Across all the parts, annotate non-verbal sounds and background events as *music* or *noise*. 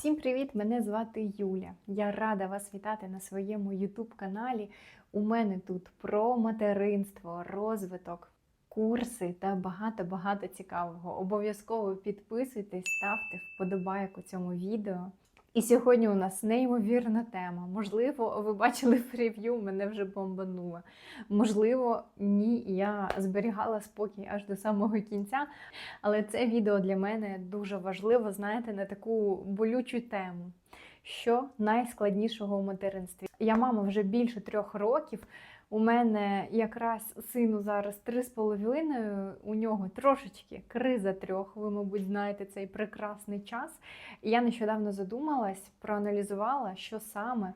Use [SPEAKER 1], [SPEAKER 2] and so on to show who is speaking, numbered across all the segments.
[SPEAKER 1] Всім привіт! Мене звати Юля. Я рада вас вітати на своєму YouTube каналі. У мене тут про материнство, розвиток, курси та багато-багато цікавого. Обов'язково підписуйтесь, ставте вподобайку цьому відео. І сьогодні у нас неймовірна тема. Можливо, ви бачили *laughs* прев'ю, мене вже бомбануло. Можливо, ні, я зберігала спокій аж до самого кінця. Але це відео для мене дуже важливо, знаєте, на таку болючу тему. Що найскладнішого у материнстві? Я мама вже більше трьох років. У мене якраз сину зараз три з половиною, у нього трошечки криза трьох. Ви, мабуть, знаєте цей прекрасний час. І я нещодавно задумалась, проаналізувала, що саме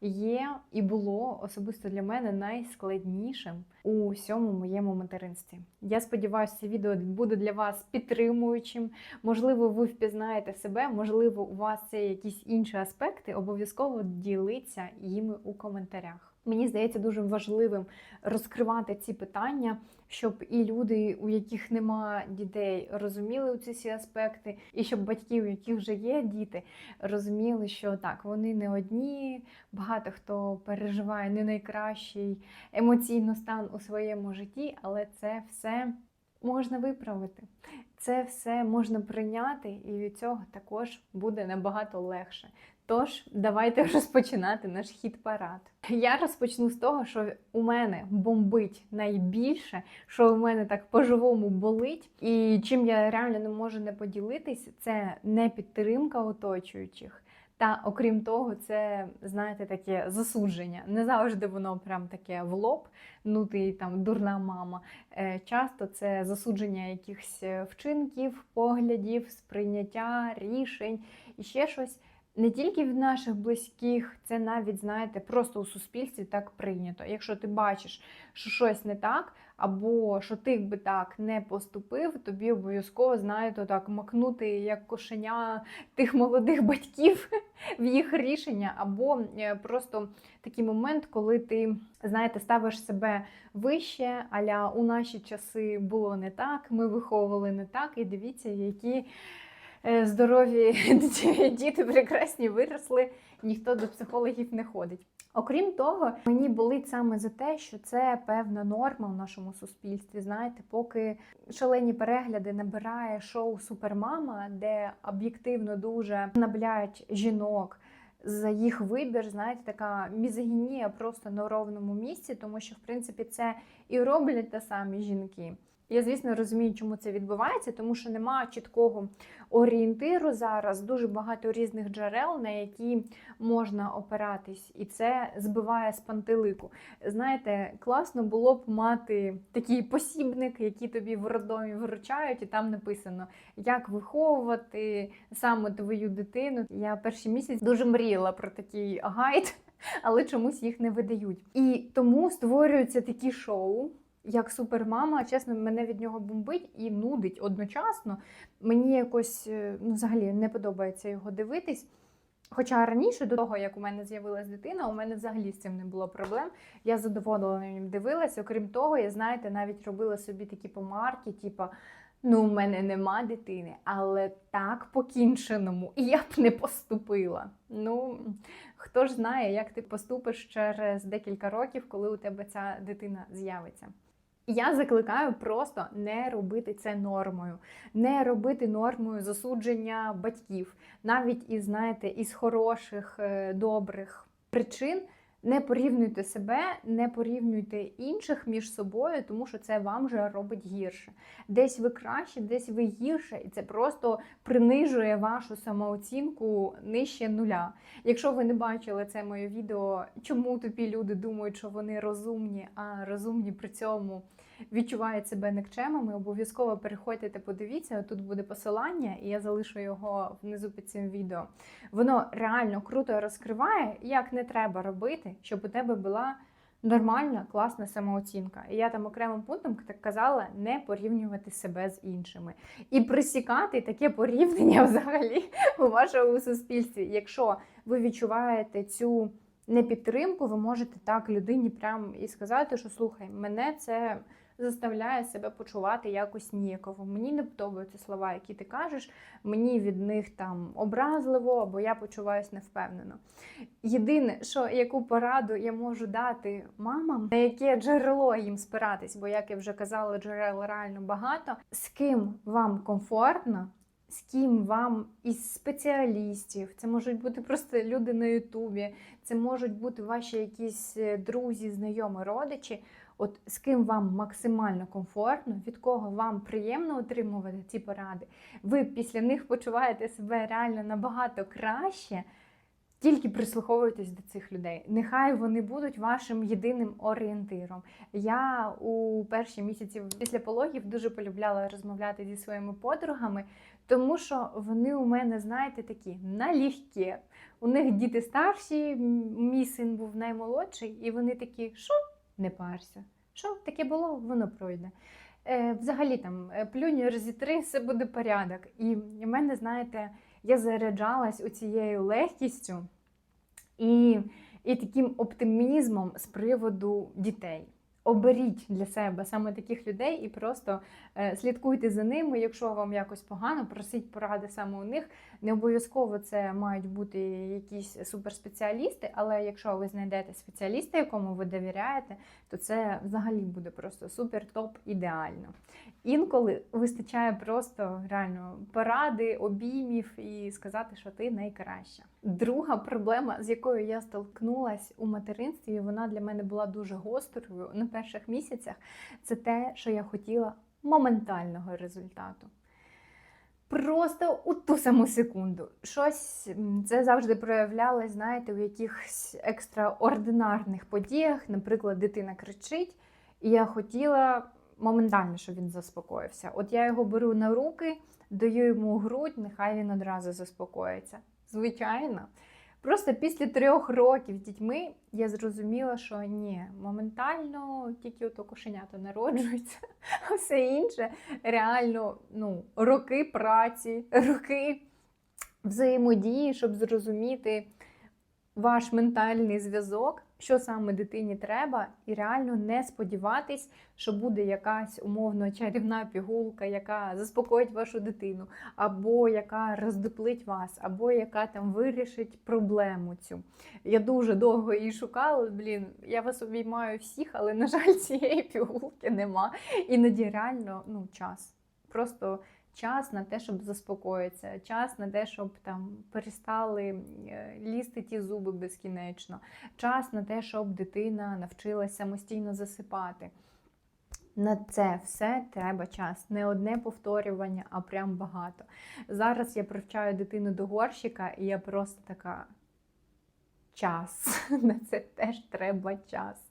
[SPEAKER 1] є і було особисто для мене найскладнішим у всьому моєму материнстві. Я сподіваюся, це відео буде для вас підтримуючим. Можливо, ви впізнаєте себе, можливо, у вас це якісь інші аспекти. Обов'язково діліться їми у коментарях. Мені здається дуже важливим розкривати ці питання, щоб і люди, у яких нема дітей, розуміли ці всі аспекти, і щоб батьки, у яких вже є діти, розуміли, що так, вони не одні, багато хто переживає не найкращий емоційний стан у своєму житті, але це все можна виправити. Це все можна прийняти, і від цього також буде набагато легше. Тож, давайте *laughs* розпочинати наш хід парад. Я розпочну з того, що у мене бомбить найбільше, що у мене так по-живому болить, і чим я реально не можу не поділитись, це не підтримка оточуючих. Та окрім того, це знаєте таке засудження. Не завжди воно прям таке в лоб, ну ти там дурна мама. Е, Часто це засудження якихось вчинків, поглядів, сприйняття, рішень і ще щось. Не тільки від наших близьких, це навіть, знаєте, просто у суспільстві так прийнято. Якщо ти бачиш, що щось не так, або що ти би так не поступив, тобі обов'язково, знаєте, так макнути як кошеня тих молодих батьків в їх рішення, або е, просто такий момент, коли ти, знаєте, ставиш себе вище, аля у наші часи було не так, ми виховували не так, і дивіться, які. Е, здорові *laughs* діти прекрасні виросли, ніхто до психологів не ходить. Окрім того, мені болить саме за те, що це певна норма в нашому суспільстві. Знаєте, поки шалені перегляди набирає шоу Супермама, де об'єктивно дуже набляють жінок. За їх вибір, знаєте, така мізогінія просто на ровному місці, тому що, в принципі, це і роблять те самі жінки. Я, звісно, розумію, чому це відбувається, тому що немає чіткого орієнтиру зараз, дуже багато різних джерел, на які можна опиратись, і це збиває з пантелику. Знаєте, класно було б мати такий посібник, який тобі в роддомі вручають, і там написано, як виховувати саме твою дитину. Я перший місяць дуже мріяла про такий гайд, але чомусь їх не видають. І тому створюються такі шоу як супермама, чесно, мене від нього бомбить і нудить одночасно. Мені якось е, ну, взагалі не подобається його дивитись. Хоча раніше, до того, як у мене з'явилась дитина, у мене взагалі з цим не було проблем. Я задоволена ним дивилася. Окрім того, я знаєте, навіть робила собі такі помарки, типу, ну, у мене нема дитини, але так по-кіншеному і я б не поступила. Ну, хто ж знає, як ти поступиш через декілька років, коли у тебе ця дитина з'явиться. Я закликаю просто не робити це нормою, не робити нормою засудження батьків, навіть і знаєте, із хороших, е, добрих причин. Не порівнюйте себе, не порівнюйте інших між собою, тому що це вам вже робить гірше. Десь ви краще, десь ви гірше, і це просто принижує вашу самооцінку нижче нуля. Якщо ви не бачили це моє відео, чому тупі люди думають, що вони розумні, а розумні при цьому відчувають себе никчемами, обов'язково переходьте подивіться. Тут буде посилання, і я залишу його внизу під цим відео. Воно реально круто розкриває, як не треба робити, щоб у тебе була. Нормальна, класна самооцінка. І я там окремим пунктом казала не порівнювати себе з іншими. І присікати таке порівняння *laughs* взагалі у вашому суспільстві. Якщо ви відчуваєте цю непідтримку, ви можете так людині прямо і сказати, що слухай, мене це заставляє себе почувати якось ніяково. Мені не подобаються слова, які ти кажеш, мені від них там образливо, або я почуваюся невпевнено. Єдине, що яку пораду я можу дати мамам, на яке джерело їм спиратись, бо, як я вже казала, джерел реально багато, з ким вам комфортно. З ким вам із спеціалістів, це можуть бути просто люди на Ютубі, це можуть бути ваші якісь е, друзі, знайомі, родичі. От з ким вам максимально комфортно, від кого вам приємно отримувати ці поради, ви після них почуваєте себе реально набагато краще. Тільки прислуховуйтесь до цих людей. Нехай вони будуть вашим єдиним орієнтиром. Я у перші місяці після пологів дуже полюбляла розмовляти зі своїми подругами, тому що вони у мене, знаєте, такі налегкі. У них діти старші, мій син був наймолодший, і вони такі, що не парся. Що таке було, воно пройде. Е, взагалі там е, плюнь розітри, все буде порядок. І в мене, знаєте, я заряджалась у цією легкістю і, і таким оптимізмом з приводу дітей. Оберіть для себе саме таких людей і просто е, слідкуйте за ними. Якщо вам якось погано, просіть поради саме у них. Не обов'язково це мають бути якісь суперспеціалісти, але якщо ви знайдете спеціаліста, якому ви довіряєте, то це взагалі буде просто супер топ ідеально. Інколи вистачає просто реально поради, обіймів і сказати, що ти найкраща. Друга проблема, з якою я столкнулась у материнстві, вона для мене була дуже гострою перших місяцях, це те, що я хотіла моментального результату. Просто у ту саму секунду. Щось це завжди проявлялось, знаєте, у якихось екстраординарних подіях. Наприклад, дитина кричить, і я хотіла моментально, щоб він заспокоївся. От я його беру на руки, даю йому грудь, нехай він одразу заспокоїться. Звичайно. Просто після трьох років з дітьми я зрозуміла, що ні, моментально тільки ото кошенята народжуються, *laughs* а все інше реально ну, роки праці, роки взаємодії, щоб зрозуміти ваш ментальний зв'язок, що саме дитині треба, і реально не сподіватись, що буде якась умовно чарівна пігулка, яка заспокоїть вашу дитину, або яка роздоплить вас, або яка там вирішить проблему цю. Я дуже довго її шукала. Блін, я вас обіймаю всіх, але на жаль, *laughs* цієї пігулки нема. Іноді реально ну, час. Просто час на те, щоб заспокоїтися, час на те, щоб там перестали е, лізти ті зуби безкінечно, час на те, щоб дитина навчилася самостійно засипати. На це все треба час. Не одне повторювання, а прям багато. Зараз я привчаю дитину до горщика, і я просто така час. *laughs* На це теж треба час.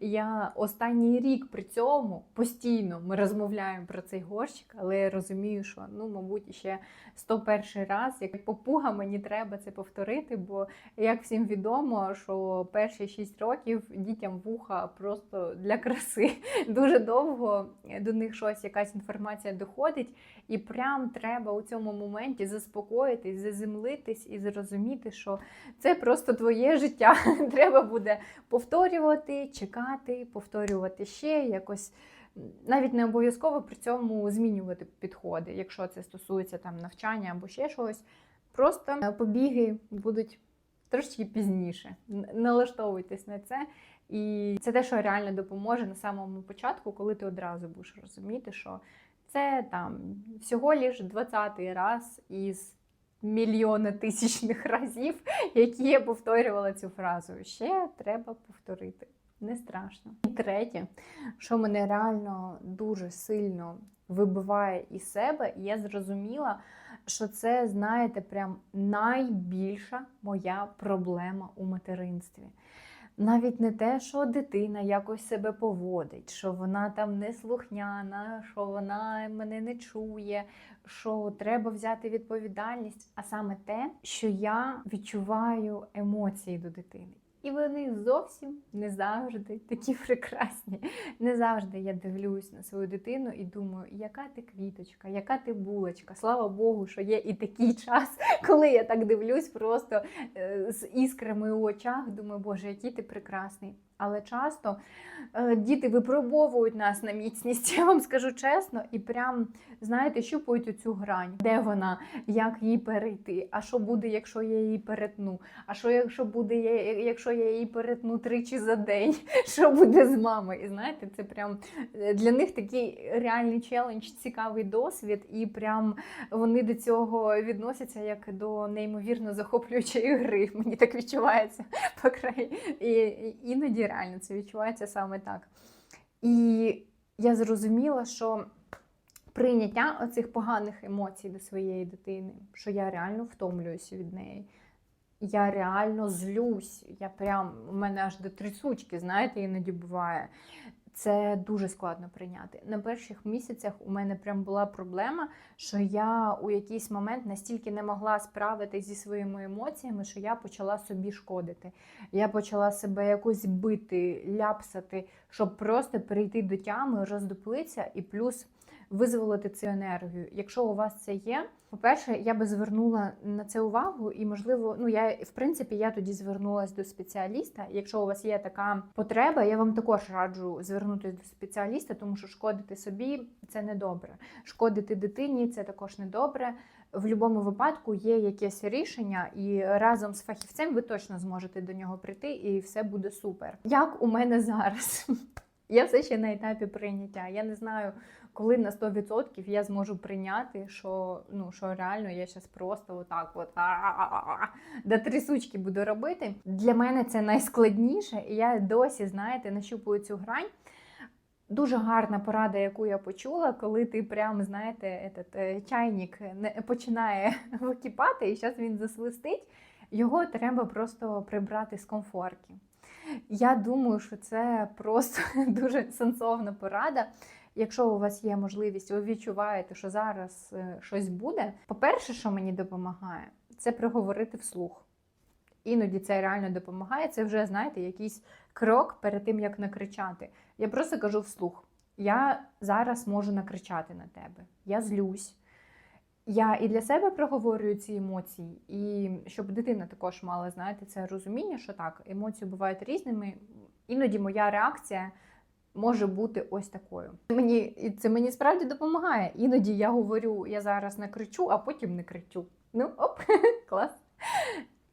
[SPEAKER 1] Я останній рік при цьому постійно ми розмовляємо про цей горщик, але я розумію, що ну, мабуть, ще 101 раз, як попуга, мені треба це повторити, бо як всім відомо, що перші 6 років дітям вуха просто для краси. *laughs* Дуже довго до них щось, якась інформація доходить, і прям треба у цьому моменті заспокоїтись, заземлитись і зрозуміти, що це просто твоє життя. *laughs* Треба буде повторювати, чекати, повторювати ще якось. Навіть не обов'язково при цьому змінювати підходи, якщо це стосується там навчання або ще щось. Просто е, побіги будуть трошки пізніше. Налаштовуйтесь на це. І це те, що реально допоможе на самому початку, коли ти одразу будеш розуміти, що це там всього лиш 20-й раз із мільйона тисячних *laughs* разів, які я повторювала цю фразу. Ще треба повторити. Не страшно. І третє, що мене реально дуже сильно вибиває із себе, і я зрозуміла, що це, знаєте, прям найбільша моя проблема у материнстві. Навіть не те, що дитина якось себе поводить, що вона там не слухняна, що вона мене не чує, що треба взяти відповідальність, а саме те, що я відчуваю емоції до дитини. І вони зовсім не завжди такі *laughs* прекрасні. Не завжди я дивлюсь на свою дитину і думаю, яка ти квіточка, яка ти булочка. Слава Богу, що є і такий *laughs* час, коли я так дивлюсь, просто е, з іскрами у очах, думаю, Боже, який ти прекрасний. Але часто е, діти випробовують нас на міцність, *laughs* я вам скажу чесно, і прям, знаєте, щупають оцю грань, де вона, як її перейти, а що буде, якщо я її перетну, а що якщо буде, якщо я її перетну тричі за день, *laughs* що буде з мамою? І знаєте, це прям е, для них такий реальний челендж, цікавий досвід, і прям вони до цього відносяться як до неймовірно захоплюючої гри. Мені так відчувається *laughs* по край. Реально це відчувається саме так. І я зрозуміла, що прийняття оцих поганих емоцій до своєї дитини, що я реально втомлююся від неї. Я реально злюсь. Я прям у мене аж до трясучки, знаєте, іноді буває. Це дуже складно прийняти. На перших місяцях у мене прям була проблема, що я у якийсь момент настільки не могла справитися зі своїми емоціями, що я почала собі шкодити. Я почала себе якось бити, ляпсати, щоб просто прийти до тями, роздуплитися і плюс визволити цю енергію. Якщо у вас це є, по-перше, я би звернула на це увагу, і можливо, ну я в принципі я тоді звернулася до спеціаліста. Якщо у вас є така потреба, я вам також раджу звернутися до спеціаліста, тому що шкодити собі це не добре. Шкодити дитині це також не добре. В будь-якому випадку є якесь рішення, і разом з фахівцем ви точно зможете до нього прийти, і все буде супер. Як у мене зараз? *laughs* Я все ще на етапі прийняття. Я не знаю, коли на 100% я зможу прийняти, що ну що реально я зараз просто отак от до трясучки буду робити. Для мене це найскладніше, і я досі, знаєте, нащупую цю грань. Дуже гарна порада, яку я почула, коли ти прям, знаєте, этот, е, чайник починає *laughs* википати, і зараз він засвистить. Його треба просто прибрати з комфорки. Я думаю, що це просто *laughs* дуже сенсовна порада. Якщо у вас є можливість, ви відчуваєте, що зараз е, щось буде. По-перше, що мені допомагає, це проговорити вслух. Іноді це реально допомагає. Це вже, знаєте, якийсь крок перед тим, як накричати. Я просто кажу вслух: я зараз можу накричати на тебе, я злюсь. Я і для себе проговорюю ці емоції, і щоб дитина також мала знаєте, це розуміння, що так, емоції бувають різними. Іноді моя реакція може бути ось такою. Мені і це мені справді допомагає. Іноді я говорю, я зараз накричу, а потім не кричу. Ну, оп, *laughs* клас.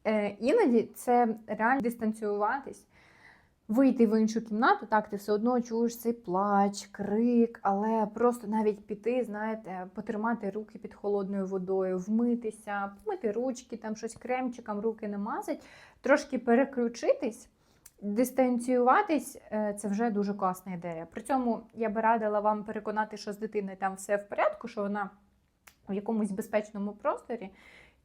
[SPEAKER 1] Е, іноді це реально дистанціюватись, вийти в іншу кімнату, так, ти все одно чуєш цей плач, крик, але просто навіть піти, знаєте, потримати руки під холодною водою, вмитися, помити ручки, там щось кремчиком, руки намазать, трошки переключитись. Дистанціюватись е, це вже дуже класна ідея. При цьому я би радила вам переконати, що з дитиною там все в порядку, що вона в якомусь безпечному просторі.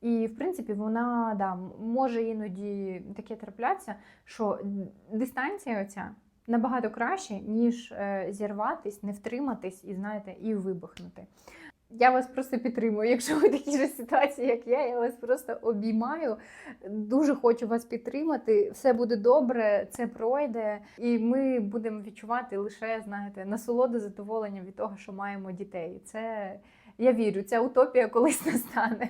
[SPEAKER 1] І, в принципі, вона да, може іноді таке траплятися, що дистанція оця набагато краще, ніж е, зірватись, не втриматись і, знаєте, і вибухнути. Я вас просто підтримую. Якщо ви в такій же ситуації, як я, я вас просто обіймаю. Дуже хочу вас підтримати. Все буде добре, це пройде, і ми будемо відчувати лише, знаєте, насолоду, задоволення від того, що маємо дітей. Це я вірю, ця утопія колись *laughs* настане.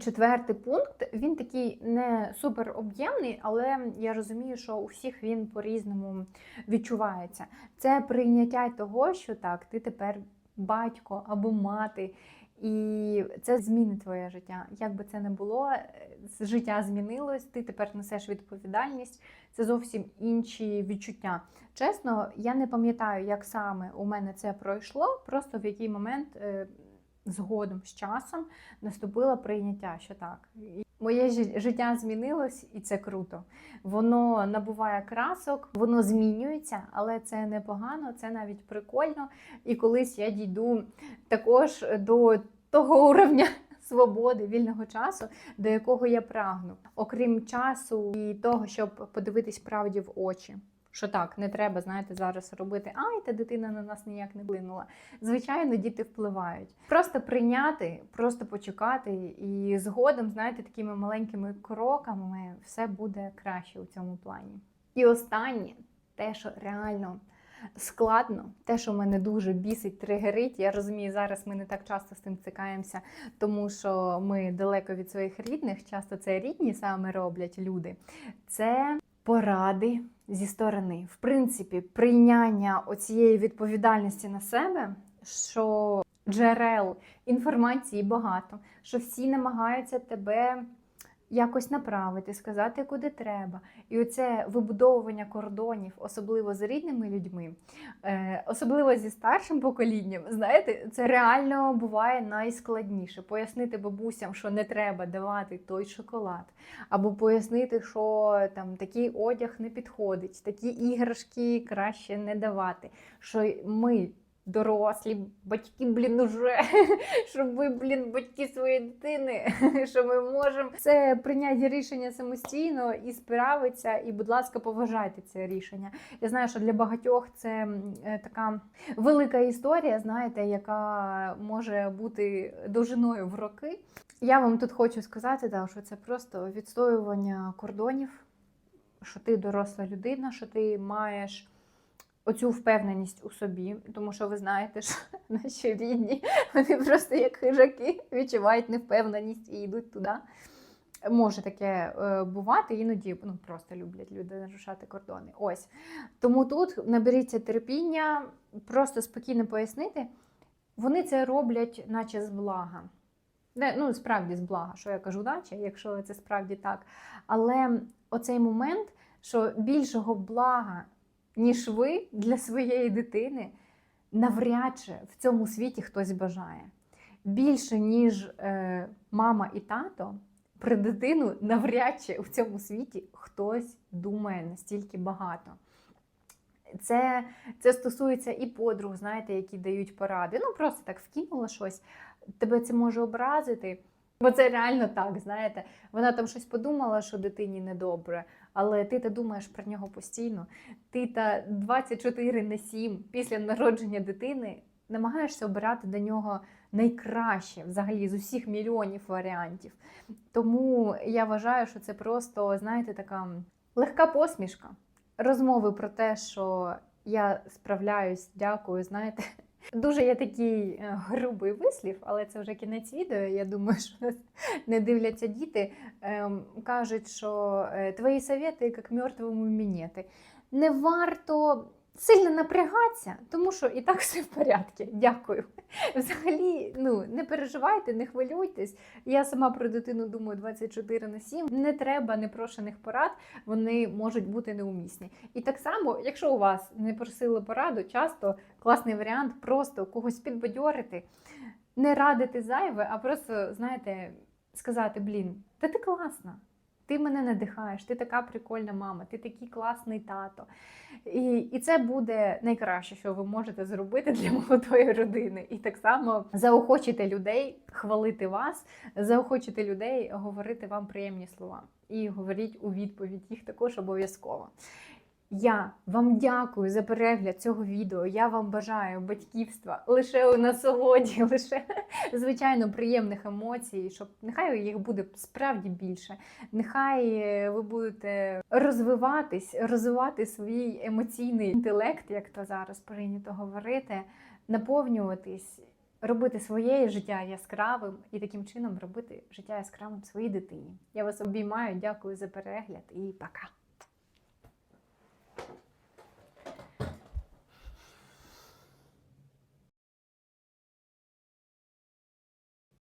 [SPEAKER 1] Четвертий пункт він такий не супер об'ємний, але я розумію, що у всіх він по-різному відчувається. Це прийняття того, що так, ти тепер батько або мати, і це змінить твоє життя. Як би це не було, е, життя змінилось, ти тепер несеш відповідальність. Це зовсім інші відчуття. Чесно, я не пам'ятаю, як саме у мене це пройшло, просто в який момент. Згодом з часом наступило прийняття, що так. Моє жи- життя змінилось, і це круто. Воно набуває красок, воно змінюється, але це непогано, це навіть прикольно. І колись я дійду також до того уровня *laughs* свободи, вільного часу, до якого я прагну, окрім часу і того, щоб подивитись правді в очі. Що так, не треба, знаєте, зараз робити, ай, та дитина на нас ніяк не вплинула. Звичайно, діти впливають. Просто прийняти, просто почекати, і згодом, знаєте, такими маленькими кроками все буде краще у цьому плані. І останнє, те, що реально складно, те, що мене дуже бісить, тригерить. Я розумію, зараз ми не так часто з цим цикаємося, тому що ми далеко від своїх рідних, часто це рідні саме роблять люди. Це поради зі сторони. В принципі, прийняття оцієї відповідальності на себе, що джерел інформації багато, що всі намагаються тебе якось направити, сказати, куди треба. І оце вибудовування кордонів, особливо з рідними людьми, е, особливо зі старшим поколінням, знаєте, це реально буває найскладніше. Пояснити бабусям, що не треба давати той шоколад, або пояснити, що там такий одяг не підходить, такі іграшки краще не давати. Що ми. Дорослі батьки, блін, уже, *laughs* щоб ви, блін, батьки своєї дитини, *laughs* що ми можемо це прийняти рішення самостійно і справитися. І, будь ласка, поважайте це рішення. Я знаю, що для багатьох це е, така велика історія, знаєте, яка може бути довжиною в роки. Я вам тут хочу сказати, да, що це просто відстоювання кордонів, що ти доросла людина, що ти маєш оцю впевненість у собі, тому що ви знаєте, що *laughs* наші рідні вони просто як хижаки відчувають невпевненість і йдуть туди. Може таке е, бувати, іноді ну, просто люблять люди нарушати кордони. Ось. Тому тут наберіться терпіння, просто спокійно пояснити. Вони це роблять, наче з блага. Не, ну, справді з блага, що я кажу, наче, якщо це справді так. Але оцей момент, що більшого блага, ніж ви для своєї дитини, навряд чи в цьому світі хтось бажає. Більше, ніж е, мама і тато, про дитину навряд чи в цьому світі хтось думає настільки багато. Це, це стосується і подруг, знаєте, які дають поради. Ну, просто так вкинула щось, тебе це може образити. Бо це реально так, знаєте. Вона там щось подумала, що дитині недобре, але ти та думаєш про нього постійно. Ти та 24 на 7 після народження дитини намагаєшся обирати до нього найкраще взагалі з усіх мільйонів варіантів. Тому я вважаю, що це просто, знаєте, така легка посмішка. Розмови про те, що я справляюсь, дякую, знаєте. Дуже є такий е, грубий вислів, але це вже кінець відео. Я думаю, *laughs* що нас не дивляться діти. Ем, кажуть, що е, твої совєти як мертвому мінети. Не варто сильно напрягатися, тому що і так все в порядку. Дякую. Взагалі, ну не переживайте, не хвилюйтесь. Я сама про дитину думаю 24 на 7. Не треба непрошених порад, вони можуть бути неумісні. І так само, якщо у вас не просили пораду, часто класний варіант просто когось підбадьорити, не радити зайве, а просто, знаєте, сказати: блін, та ти класна. Ти мене надихаєш, ти така прикольна мама, ти такий класний тато. І і це буде найкраще, що ви можете зробити для молодої родини. І так само заохочити людей хвалити вас, заохочити людей говорити вам приємні слова. І говоріть у відповідь їх також обов'язково. Я вам дякую за перегляд цього відео. Я вам бажаю батьківства лише у насолоді, *laughs* лише звичайно приємних емоцій, щоб нехай їх буде справді більше. Нехай е, ви будете розвиватись, розвивати свій емоційний інтелект, як то зараз прийнято говорити, наповнюватись, робити своє життя яскравим і таким чином робити життя яскравим своїй дитині. Я вас обіймаю, дякую за перегляд і пока.